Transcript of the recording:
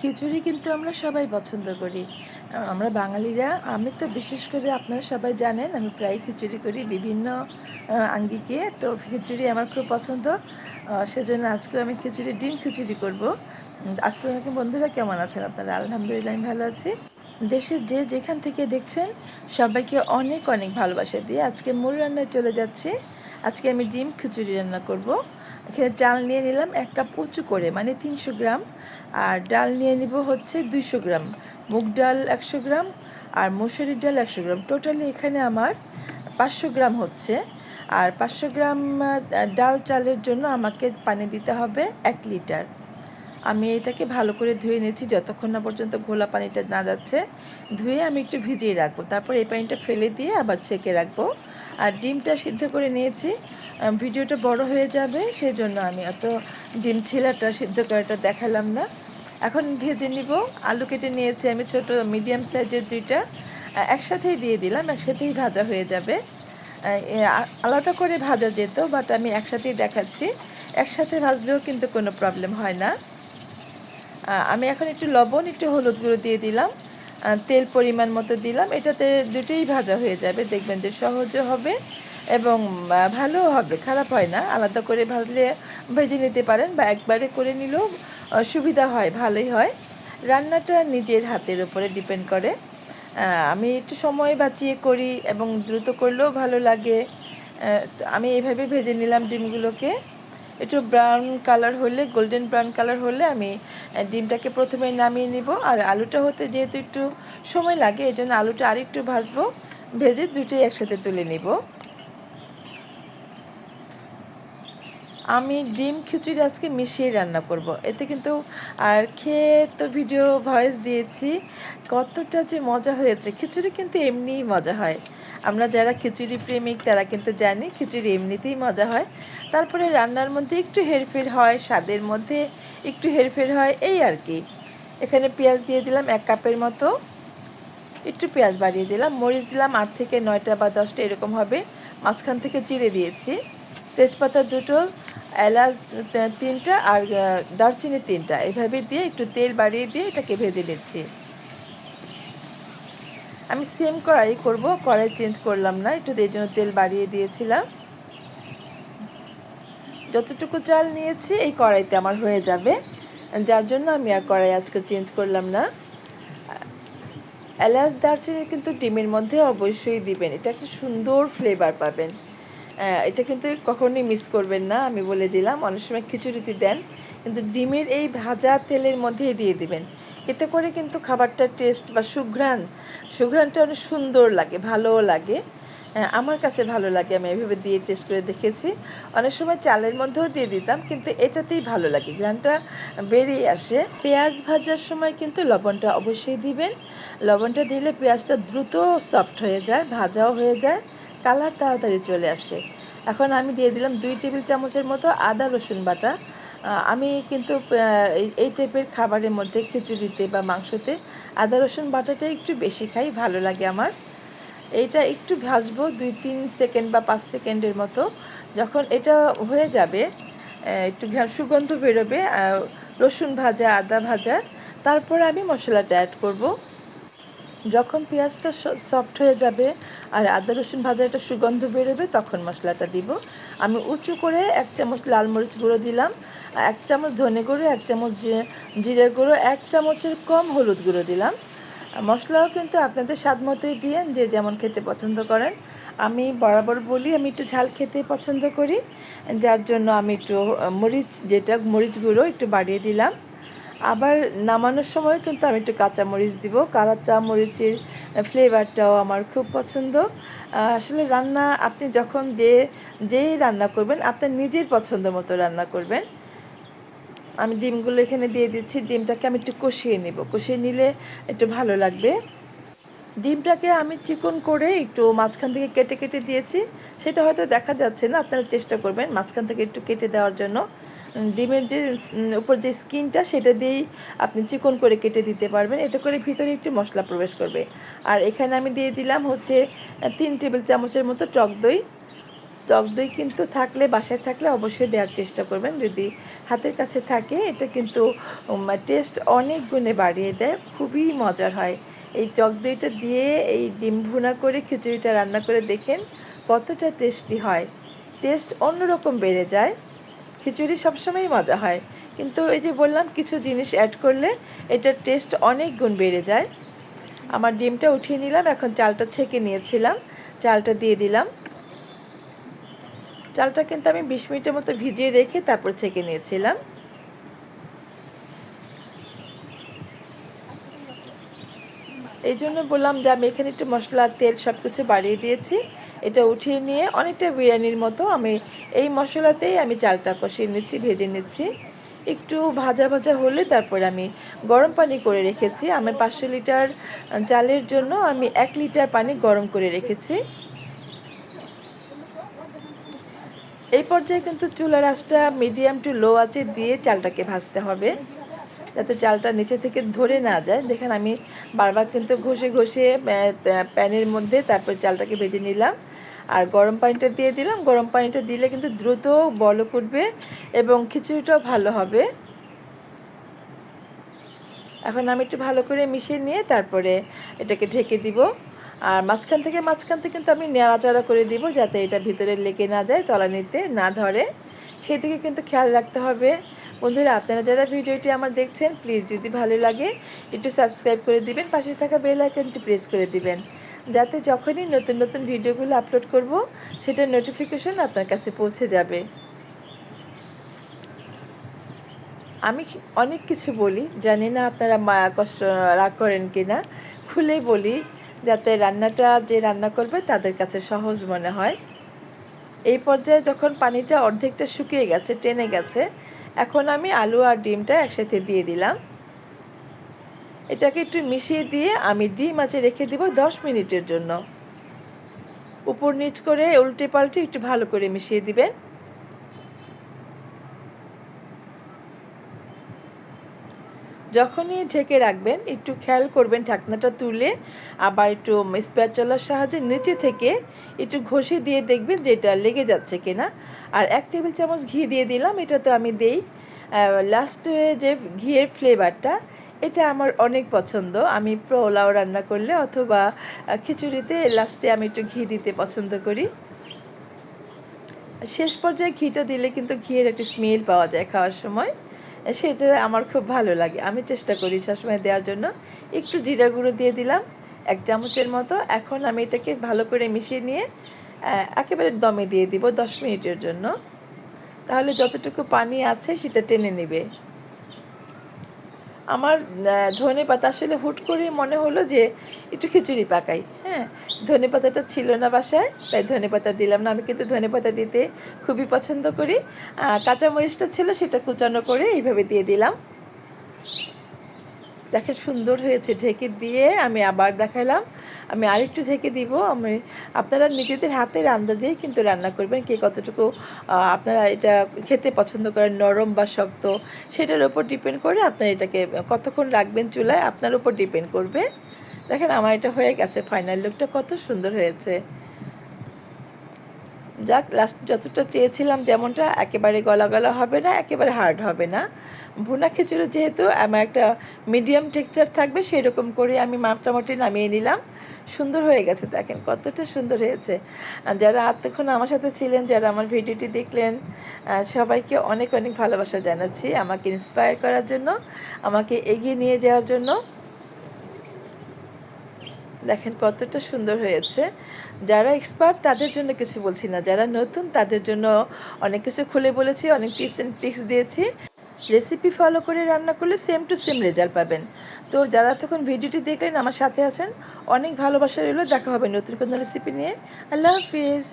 খিচুড়ি কিন্তু আমরা সবাই পছন্দ করি। আমরা বাঙালিরা, আমি তো বিশেষ করে আপনারা সবাই জানেন, আমি প্রায় খিচুড়ি করি বিভিন্ন আঙ্গিকে, তো খিচুড়ি আমার খুব পছন্দ। সেজন্য আজকে আমি খিচুড়ি, ডিম খিচুড়ি করব। আসসালামু আলাইকুম বন্ধুরা, কেমন আছেন আপনারা? আলহামদুলিল্লাহ, আমি ভালো আছি। দেশের যে যেখান থেকে দেখছেন, সবাইকে অনেক অনেক ভালোবাসা দিয়ে আজকে মূল রান্নায় চলে যাচ্ছি। আজকে আমি ডিম খিচুড়ি রান্না করব। এখানে চাল নিয়ে নিলাম এক কাপ উঁচু করে মানে তিনশো গ্রাম। আর ডাল নিয়ে নিব হচ্ছে দুইশো গ্রাম। মুগ ডাল একশো গ্রাম আর মসুরির ডাল একশো গ্রাম। টোটালি এখানে আমার পাঁচশো গ্রাম হচ্ছে। আর পাঁচশো গ্রাম ডাল চালের জন্য আমাকে পানি দিতে হবে এক লিটার। আমি এটাকে ভালো করে ধুয়ে নিয়েছি, যতক্ষণ না পর্যন্ত ঘোলা পানিটা না যাচ্ছে। ধুয়ে আমি একটু ভিজিয়ে রাখব। তারপর এই পানিটা ফেলে দিয়ে আবার ছেঁকে রাখব। আর ডিমটা সিদ্ধ করে নিয়েছি। ভিডিওটা বড় হয়ে যাবে সেই জন্য আমি অত ডিম ছিলাটা, সিদ্ধ করাটা দেখালাম না। এখন ভেজে নিব, আলু কেটে নিয়েছি আমি ছোট মিডিয়াম সাইজের দুইটা। একসাথেই দিয়ে দিলাম, একসাথেই ভাজা হয়ে যাবে। আলাদা করে ভাজা যেত বাট আমি একসাথেই দেখাচ্ছি। একসাথে ভাজলেও কিন্তু কোনো প্রবলেম হয় না। আমি এখন একটু লবণ, একটু হলুদ গুঁড়ো দিয়ে দিলাম। তেল পরিমাণ মতো দিলাম। এটাতে দুটোই ভাজা হয়ে যাবে, দেখবেন যে সহজও হবে। এবং ভালোও হবে, খারাপ হয় না। আলাদা করে ভাজলে ভেজে নিতে পারেন বা একবারে করে নিলেও সুবিধা হয়, ভালোই হয়। রান্নাটা নিজের হাতের উপরে ডিপেন্ড করে। আমি একটু সময় বাঁচিয়ে করি এবং দ্রুত করলেও ভালো লাগে। আমি এইভাবে ভেজে নিলাম ডিমগুলোকে। একটু ব্রাউন কালার হলে, গোল্ডেন ব্রাউন কালার হলে আমি ডিমটাকে প্রথমে নামিয়ে নিব। আর আলুটা হতে যেহেতু একটু সময় লাগে এই জন্য আলুটা আরেকটু ভাজবো। ভেজে দুটোই একসাথে তুলে নিব। আমি ডিম খিচুড়ি আজকে মিশিয়ে রান্না করব। এতে কিন্তু আর খেয়ে তো ভিডিও ভয়েস দিয়েছি, কতটা যে মজা হয়েছে। খিচুড়ি কিন্তু এমনিই মজা হয়। আমরা যারা খিচুড়ি প্রেমিক, তারা কিন্তু জানি খিচুড়ি এমনিতেই মজা হয়। তারপরে রান্নার মধ্যে একটু হেরফের হয়, স্বাদের মধ্যে একটু হেরফের হয়, এই আর কি। এখানে পেঁয়াজ দিয়ে দিলাম এক কাপের মতো। একটু পেঁয়াজ বাড়িয়ে দিলাম, মরিচ দিলাম আট থেকে নয়টা বা দশটা, এরকম হবে। মাঝখান থেকে চিড়ে দিয়েছি। তেজপাতা দুটো, এলাচ তিনটা আর দারচিনি তিনটা। এভাবে দিয়ে একটু তেল বাড়িয়ে দিয়ে এটাকে ভেজে নিচ্ছি। আমি সেম কড়াই করব, কড়াই চেঞ্জ করলাম না, একটু এই জন্য তেল বাড়িয়ে দিয়েছিলাম। যতটুকু চাল নিয়েছি, এই কড়াইতে আমার হয়ে যাবে। যার জন্য আমি আর কড়াই আজকে চেঞ্জ করলাম না। এলাচ, দারচিনি কিন্তু ডিমের মধ্যে অবশ্যই দিবেন, এটা একটা সুন্দর ফ্লেভার পাবেন। এটা কিন্তু কখনোই মিস করবেন না আমি বলে দিলাম। অনেক সময় খিচুড়িতে দেন কিন্তু ডিমের এই ভাজা তেলের মধ্যেই দিয়ে দিবেন। এতে করে কিন্তু খাবারটার টেস্ট বা সুঘ্রাণ সুঘ্রাণটা অনেক সুন্দর লাগে ভালোও লাগে। হ্যাঁ, আমার কাছে ভালো লাগে আমি এভাবে দিয়ে টেস্ট করে দেখেছি। অনেক সময় চালের মধ্যেও দিয়ে দিতাম কিন্তু এটাতেই ভালো লাগে গ্রানটা বেরিয়ে আসে। পেঁয়াজ ভাজার সময় কিন্তু লবণটা অবশ্যই দিবেন। লবণটা দিলে পেঁয়াজটা দ্রুত সফট হয়ে যায় ভাজাও হয়ে যায়। কালার তাড়াতাড়ি চলে আসে। এখন আমি দিয়ে দিলাম দুই টেবিল চামচের মতো আদা, রসুন বাটা। আমি কিন্তু এই- টাইপের খাবারের মধ্যে খিচুড়িতে বা মাংসতে আদা, রসুন বাটাটা একটু বেশি খাই, ভালো লাগে আমার। এটা একটু ভাজবো দুই তিন সেকেন্ড বা পাঁচ সেকেন্ডের মতো। যখন এটা হয়ে যাবে একটু সুগন্ধ বেরোবে রসুন ভাজা, আদা ভাজা। তারপরে আমি মশলাটা অ্যাড করব। যখন পেঁয়াজটা সফট হয়ে যাবে আর আদা রসুন ভাজাটা সুগন্ধ বেরোবে, তখন মশলাটা দিব। আমি উঁচু করে এক চামচ লাল মরিচ গুঁড়ো দিলাম, এক চামচ ধনে গুঁড়ো, এক চামচ জিরে গুঁড়ো, এক চামচের কম হলুদ গুঁড়ো দিলাম। মশলাও কিন্তু আপনাদের স্বাদ মতোই দিয়েন যে যেমন খেতে পছন্দ করেন। আমি বরাবর বলি, আমি একটু ঝাল খেতে পছন্দ করি। যার জন্য আমি একটু মরিচ, যেটা মরিচ গুঁড়ো একটু বাড়িয়ে দিলাম। আবার নামানোর সময় কিন্তু আমি একটু কাঁচামরিচ দিব। কাঁচা মরিচের ফ্লেভারটাও আমার খুব পছন্দ। আসলে রান্না, আপনি যখন যে, যেই রান্না করবেন, আপনার নিজের পছন্দ মতো রান্না করবেন। আমি ডিমগুলো এখানে দিয়ে দিচ্ছি। ডিমটাকে আমি একটু কষিয়ে নেব। কষিয়ে নিলে একটু ভালো লাগবে। ডিমটাকে আমি চিকন করে একটু মাঝখান থেকে কেটে কেটে দিয়েছি। সেটা হয়তো দেখা যাচ্ছে না, আপনারা চেষ্টা করবেন মাঝখান থেকে একটু কেটে দেওয়ার জন্য। ডিমের যে উপর যে স্কিনটা, সেটা দিয়েই আপনি চিকন করে কেটে দিতে পারবেন। এতে করে ভিতরে একটু মশলা প্রবেশ করবে। আর এখানে আমি দিয়ে দিলাম হচ্ছে তিন টেবিল চামচের মতো টক দই। টক দই কিন্তু থাকলে, বাসায় থাকলে অবশ্যই দেওয়ার চেষ্টা করবেন। যদি হাতের কাছে থাকে, এটা কিন্তু টেস্ট অনেক গুণে বাড়িয়ে দেয়। খুবই মজার হয়। এই টক দইটা দিয়ে এই ডিম ভুনা করে খিচুড়িটা রান্না করে দেখেন কতটা টেস্টি হয়। টেস্ট অন্যরকম বেড়ে যায়। খিচুড়ি সবসময়ই মজা হয়। কিন্তু এই যে বললাম, কিছু জিনিস অ্যাড করলে এটার টেস্ট অনেক গুণ বেড়ে যায়। আমার ডিমটা উঠিয়ে নিলাম, এখন চালটা ছেঁকে নিয়েছিলাম। চালটা দিয়ে দিলাম। চালটা কিন্তু আমি বিশ মিনিটের মতো ভিজিয়ে রেখে তারপর ছেঁকে নিয়েছিলাম। এই জন্য বললাম যে আমি এখানে একটু মশলা, তেল সব কিছু বাড়িয়ে দিয়েছি। এটা উঠিয়ে নিয়ে অনেকটা বিরিয়ানির মতো আমি এই মশলাতেই আমি চালটা কষিয়ে নিচ্ছি, ভেজে নিচ্ছি। একটু ভাজা ভাজা হলে তারপর আমি গরম পানি করে রেখেছি। আমার পাঁচশো লিটার চালের জন্য আমি এক লিটার পানি গরম করে রেখেছি। এই পর্যায়ে কিন্তু চুলার আঁচটা মিডিয়াম টু লো আছে দিয়ে চালটাকে ভাজতে হবে। যাতে চালটা নিচে থেকে ধরে না যায়। দেখেন আমি বারবার কিন্তু ঘষে ঘষে প্যানের মধ্যে তারপর চালটাকে ভেজে নিলাম। আর গরম পানিটা দিয়ে দিলাম। গরম পানিটা দিলে কিন্তু দ্রুত বল উঠবে এবং খিচুড়িটাও ভালো হবে। এখন আমি একটু ভালো করে মিশিয়ে নিয়ে তারপরে এটাকে ঢেকে দিব। আর মাঝখান থেকে মাঝখান থেকে কিন্তু আমি নেড়াচড়া করে দিব যাতে এটা ভিতরে লেগে না যায়, তলানিতে না ধরে। সেই দিকে কিন্তু খেয়াল রাখতে হবে। বন্ধুরা, আপনারা যারা ভিডিওটি আমার দেখছেন প্লিজ যদি ভালো লাগে, একটু সাবস্ক্রাইব করে দিবেন, পাশে থাকা বেল আইকনটি প্রেস করে দিবেন। যাতে যখনই নতুন নতুন ভিডিওগুলো আপলোড করব সেটার নোটিফিকেশন আপনার কাছে পৌঁছে যাবে। আমি অনেক কিছু বলি, জানি না আপনারা মায়া কষ্ট, রাগ করেন কি না খুলে বলি, যাতে রান্নাটা যে রান্না করবে তাদের কাছে সহজ মনে হয়। এই পর্যায়ে যখন পানিটা অর্ধেকটা শুকিয়ে গেছে, টেনে গেছে, এখন আমি আলু আর ডিমটা একসাথে দিয়ে দিলাম। এটাকে একটু মিশিয়ে দিয়ে আমি ডিম আছে রেখে দিব দশ মিনিটের জন্য। উপর নিচ করে উল্টে পাল্টে একটু ভালো করে মিশিয়ে দিবেন। যখনই ঢেকে রাখবেন, একটু খেয়াল করবেন ঢাকনাটা তুলে, আবার একটু স্প্যাচলার সাহায্যে নিচে থেকে একটু ঘষে দিয়ে দেখবেন যে এটা লেগে যাচ্ছে কিনা। আর এক টেবিল চামচ ঘি দিয়ে দিলাম, এটা তো আমি দেই। লাস্টে যে ঘিয়ের ফ্লেভারটা এটা আমার অনেক পছন্দ। আমি পোলাও রান্না করলে অথবা খিচুড়িতে লাস্টে আমি একটু ঘি দিতে পছন্দ করি। শেষ পর্যায়ে ঘিটা দিলে কিন্তু ঘিয়ের একটি স্মেল পাওয়া যায় খাওয়ার সময়। সেটা আমার খুব ভালো লাগে। আমি চেষ্টা করি সবসময় দেওয়ার জন্য। একটু জিরা গুঁড়ো দিয়ে দিলাম, এক চামচের মতো। এখন আমি এটাকে ভালো করে মিশিয়ে নিয়ে একেবারে দমে দিয়ে দিব দশ মিনিটের জন্য। তাহলে যতটুকু পানি আছে সেটা টেনে নেবে। আমার ধনে পাতা আসলে হুট করে মনে হলো যে একটু খিচুড়ি পাকাই হ্যাঁ। ধনে পাতাটা ছিল না বাসায়, তাই ধনে পাতা দিলাম না। আমি কিন্তু ধনে পাতা দিতে খুবই পছন্দ করি। কাঁচামরিচটা ছিল সেটা কুচানো করে এইভাবে দিয়ে দিলাম। দেখেন সুন্দর হয়েছে, ঢেকে দিয়ে আমি আবার দেখালাম। আমি আরেকটু ঢেকে দিব। আমি, আপনারা নিজেদের হাতের আন্দাজেই কিন্তু রান্না করবেন কে কতটুকু আপনারা এটা খেতে পছন্দ করেন, নরম বা শক্ত, সেটার উপর ডিপেন্ড করে আপনারা এটাকে কতক্ষণ রাখবেন চুলায়, আপনার উপর ডিপেন্ড করবে। দেখেন আমার এটা হয়ে গেছে, ফাইনাল লুকটা কত সুন্দর হয়েছে। যাক, লাস্ট যতটা চেয়েছিলাম যেমনটা, একেবারে গলা গলা হবে না, একেবারে হার্ড হবে না। ভুনা খিচুড়ি যেহেতু আমার একটা মিডিয়াম টেক্সচার থাকবে সেই রকম করে আমি মোটামুটি নামিয়ে নিলাম। সুন্দর হয়ে গেছে, দেখেন কতটা সুন্দর হয়েছে। যারা এতক্ষণ আমার সাথে ছিলেন, যারা আমার ভিডিওটি দেখলেন সবাইকে অনেক অনেক ভালোবাসা জানাচ্ছি আমাকে ইন্সপায়ার করার জন্য, আমাকে এগিয়ে নিয়ে যাওয়ার জন্য। দেখেন কতটা সুন্দর হয়েছে। যারা এক্সপার্ট তাদের জন্য কিছু বলছি না। যারা নতুন, তাদের জন্য অনেক কিছু খুলে বলেছি, অনেক টিপস অ্যান্ড ট্রিক্স দিয়েছি। রেসিপি ফলো করে রান্না করলে সেম টু সেম রেজাল্ট পাবেন। তো যারা তখন ভিডিওটি দেখলেন, আমার সাথে আছেন, অনেক ভালোবাসা রইল। দেখা হবে নতুন কোনো রেসিপি নিয়ে। আল্লাহ হাফিজ।